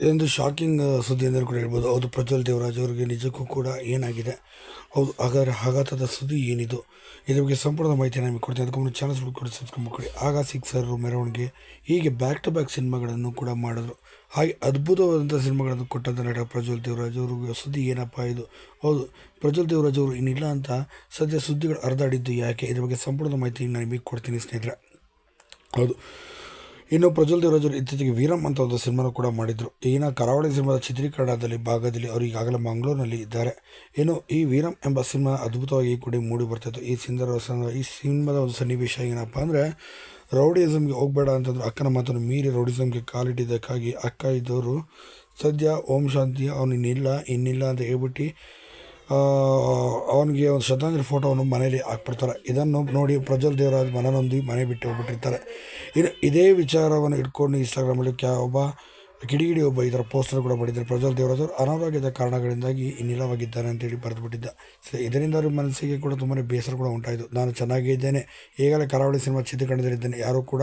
ಇದೊಂದು ಶಾಕಿಂಗ್ ಸುದ್ದಿ ಅಂದರೆ ಕೂಡ ಹೇಳ್ಬೋದು. ಹೌದು, ಪ್ರಜ್ವಲ್ ದೇವರಾಜ್ ಅವರಿಗೆ ನಿಜಕ್ಕೂ ಕೂಡ ಏನಾಗಿದೆ? ಹೌದು, ಹಾಗಾದರೆ ಆಘಾತದ ಸುದ್ದಿ ಏನಿದು? ಇದ್ರ ಬಗ್ಗೆ ಸಂಪೂರ್ಣ ಮಾಹಿತಿಯನ್ನು ನಮಗೆ ಕೊಡ್ತೀನಿ. ಅದಕ್ಕೆ ಮುಂದೆ ಚಾನಲ್ ಕೂಡ ಸಬ್ಸ್ಕ್ರೈಬ್ ಮಾಡಿ. ಆಗ ಸಿಕ್ಸರ್ ಮೆರವಣಿಗೆ ಹೀಗೆ ಬ್ಯಾಕ್ ಟು ಬ್ಯಾಕ್ ಸಿನಿಮಾಗಳನ್ನು ಕೂಡ ಮಾಡಿದ್ರು. ಹಾಗೆ ಅದ್ಭುತವಾದಂಥ ಸಿನಿಮಾಗಳನ್ನು ಕೊಟ್ಟಂಥ ನಟ ಪ್ರಜ್ವಲ್ ದೇವರಾಜ್ ಅವ್ರಿಗೆ ಸುದ್ದಿ ಏನಪ್ಪ ಇದು? ಹೌದು, ಪ್ರಜ್ವಲ್ ದೇವರಾಜ್ ಅವರು ಇನ್ನಿಲ್ಲ ಅಂತ ಸದ್ಯ ಸುದ್ದಿಗಳು ಅರ್ಧಾಡಿದ್ದು ಯಾಕೆ? ಇದ್ರ ಬಗ್ಗೆ ಸಂಪೂರ್ಣ ಮಾಹಿತಿ ನಾನು ನಿಮಗೆ ಕೊಡ್ತೀನಿ ಸ್ನೇಹಿತರೆ. ಹೌದು ಇನ್ನು ಪ್ರಜ್ವಲ್ ದೇವರಾಜ್ ಅವರು ಇತ್ತೀಚೆಗೆ ವೀರಂ ಅಂತ ಒಂದು ಸಿನಿಮಾನು ಕೂಡ ಮಾಡಿದರು. ಈಗಿನ ಕರಾವಳಿ ಸಿನಿಮಾದ ಚಿತ್ರೀಕರಣದಲ್ಲಿ ಭಾಗದಲ್ಲಿ ಅವರು ಈಗಾಗಲೇ ಮಂಗಳೂರಿನಲ್ಲಿ ಇದ್ದಾರೆ. ಇನ್ನು ಈ ವೀರಂ ಎಂಬ ಸಿನಿಮಾ ಅದ್ಭುತವಾಗಿ ಕೂಡ ಮೂಡಿ ಬರ್ತಿತ್ತು. ಈ ಸಿಂಧರ ಈ ಸಿನಿಮಾದ ಒಂದು ಸನ್ನಿವೇಶ ಏನಪ್ಪ ಅಂದರೆ ರೌಡಿಸಮ್ಗೆ ಹೋಗಬೇಡ ಅಂತಂದ್ರೆ ಅಕ್ಕನ ಮಾತನ್ನು ಮೀರಿ ರೌಡಿಸಮ್ಗೆ ಕಾಲಿಟ್ಟಿದ್ದಕ್ಕಾಗಿ ಅಕ್ಕ ಇದ್ದವರು ಸದ್ಯ ಓಂ ಶಾಂತಿ ಅವನಿನ್ನಿಲ್ಲ, ಇನ್ನಿಲ್ಲ ಅಂತ ಹೇಳ್ಬಿಟ್ಟು ಅವನಿಗೆ ಒಂದು ಶ್ರದ್ಧಾಂಜಲಿ ಫೋಟೋವನ್ನು ಮನೇಲಿ ಹಾಕ್ಬಿಡ್ತಾರೆ. ಇದನ್ನು ನೋಡಿ ಪ್ರಜ್ವಲ್ ದೇವರಾಜ್ ಮನನೊಂದಿ ಮನೆ ಬಿಟ್ಟು ಹೋಗ್ಬಿಟ್ಟಿರ್ತಾರೆ. ಇನ್ನು ಇದೇ ವಿಚಾರವನ್ನು ಇಟ್ಕೊಂಡು ಇನ್ಸ್ಟಾಗ್ರಾಮಲ್ಲಿ ಕ್ಯಾ ಒಬ್ಬ ಕಿಡಿಗಿಡಿ ಒಬ್ಬ ಇದರ ಪೋಸ್ಟರ್ ಕೂಡ ಮಾಡಿದ್ದಾರೆ. ಪ್ರಜ್ವಲ್ ದೇವರಾಜ್ ಅನಾರೋಗ್ಯದ ಕಾರಣಗಳಿಂದಾಗಿ ಇನ್ನಿಲ್ಲವಾಗಿದ್ದಾನೆ ಅಂತೇಳಿ ಬರೆದುಬಿಟ್ಟಿದ್ದ. ಸೊ ಇದರಿಂದ ಅವ್ರ ಮನಸ್ಸಿಗೆ ಕೂಡ ತುಂಬಾ ಬೇಸರ ಕೂಡ ಉಂಟಾಯಿತು. ನಾನು ಚೆನ್ನಾಗಿದ್ದೇನೆ ಈಗಲೇ ಕರಾವಳಿ ಸಿನಿಮಾ ಚಿತ್ರೀಕರಣದಲ್ಲಿದ್ದೇನೆ ಯಾರೂ ಕೂಡ